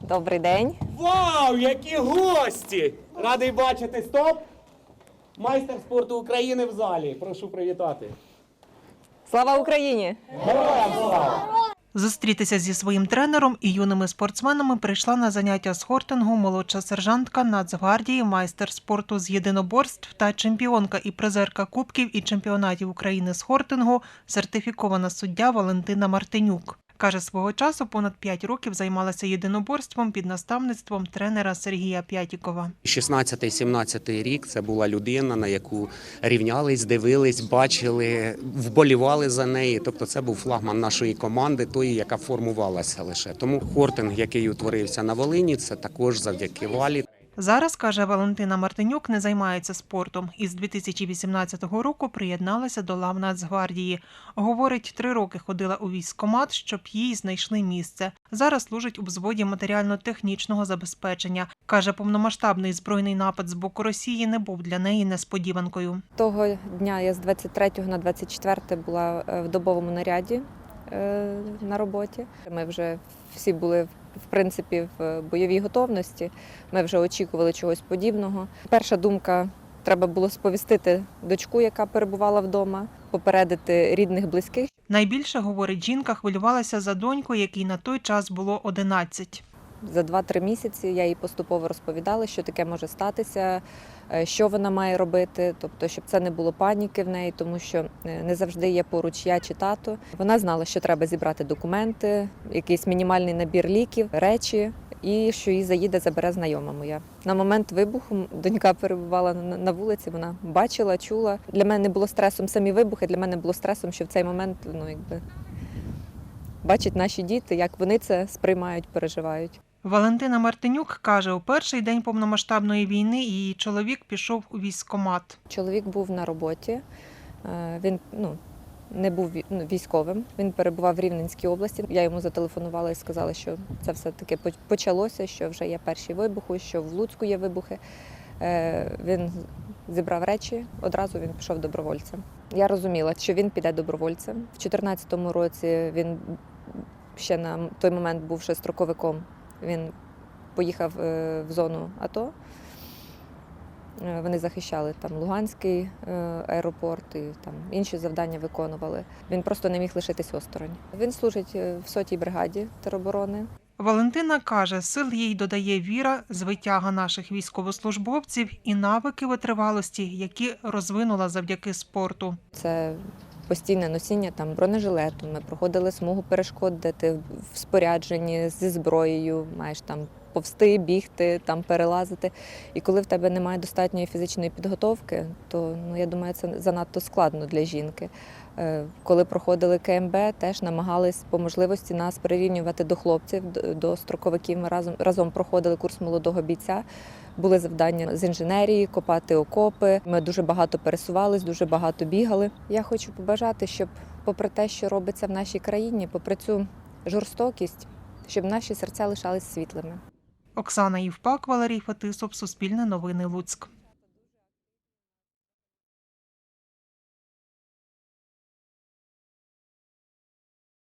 Добрий день. Вау, які гості! Радий бачити стоп! Майстер спорту України в залі. Прошу привітати. Слава Україні! Героям слава! Зустрітися зі своїм тренером і юними спортсменами прийшла на заняття з хортингу молодша сержантка Нацгвардії, майстер спорту з єдиноборств та чемпіонка і призерка кубків і чемпіонатів України з хортингу, сертифікована суддя Валентина Мартинюк. Каже, свого часу понад 5 років займалася єдиноборством під наставництвом тренера Сергія П'ятікова. 16-17 рік це була людина, на яку рівнялись, дивились, бачили, вболівали за неї. Тобто, це був флагман нашої команди, тої, яка формувалася лише. Тому хортинг, який утворився на Волині, це також завдяки валі. Зараз, каже Валентина Мартинюк, не займається спортом і з 2018 року приєдналася до лав Нацгвардії. Говорить, три роки ходила у військкомат, щоб їй знайшли місце. Зараз служить у взводі матеріально-технічного забезпечення. Каже, повномасштабний збройний напад з боку Росії не був для неї несподіванкою. Того дня я з 23 на 24 була е, в добовому наряді е, на роботі. Ми вже всі були в принципі в бойовій готовності. Ми вже очікували чогось подібного. Перша думка. Треба було сповістити дочку, яка перебувала вдома, попередити рідних, близьких, Найбільше, говорить жінка, хвилювалася за доньку, якій на той час було 11. За 2-3 місяці я їй поступово розповідала, що таке може статися, е, що вона має робити, тобто, щоб це не було паніки в неї, тому що е, не завжди є поруч я чи тато. Вона знала, що треба зібрати документи, якийсь мінімальний набір ліків, речі. І що її заїде, забере знайома моя. На момент вибуху донька перебувала на вулиці. Вона бачила, чула. Для мене не було стресом самі вибухи. Для мене було стресом, що в цей момент ну якби бачать наші діти, як вони це сприймають, переживають. Валентина Мартинюк каже, у перший день повномасштабної війни її чоловік пішов у військкомат. Чоловік був на роботі. е, Він ну, не був ну, військовим. Він перебував в Рівненській області. Я йому зателефонувала і сказала, що це все таки почалося, що вже є перші вибухи, що в Луцьку є вибухи. Е, Він зібрав речі, одразу він пішов добровольцем. Я розуміла, що він піде добровольцем. В 2014 році він ще на той момент був ще строковиком. Він поїхав е, в зону АТО. Е, Вони захищали там Луганський е, аеропорт і там інші завдання виконували. Він просто не міг лишитись осторонь. Він служить в сотій бригаді тероборони. Валентина каже, сил їй додає віра, звитяга наших військовослужбовців і навики витривалості, які розвинула завдяки спорту. Це постійне носіння там бронежилету. Ми проходили смугу перешкод, де ти в спорядженні зі зброєю, маєш там повсти, бігти, там перелазити. І коли в тебе немає достатньої фізичної підготовки, то ну я думаю, це занадто складно для жінки. Е, Коли проходили КМБ, теж намагались по можливості нас прирівнювати до хлопців, до- до строковиків. Ми разом разом проходили курс молодого бійця. Були завдання з інженерії, копати окопи. Ми дуже багато пересувались, дуже багато бігали. Я хочу побажати, щоб, попри те, що робиться в нашій країні, попри цю жорстокість, щоб наші серця лишались світлими. Оксана Євпак, Валерій Фетисов, Суспільне новини Луцьк.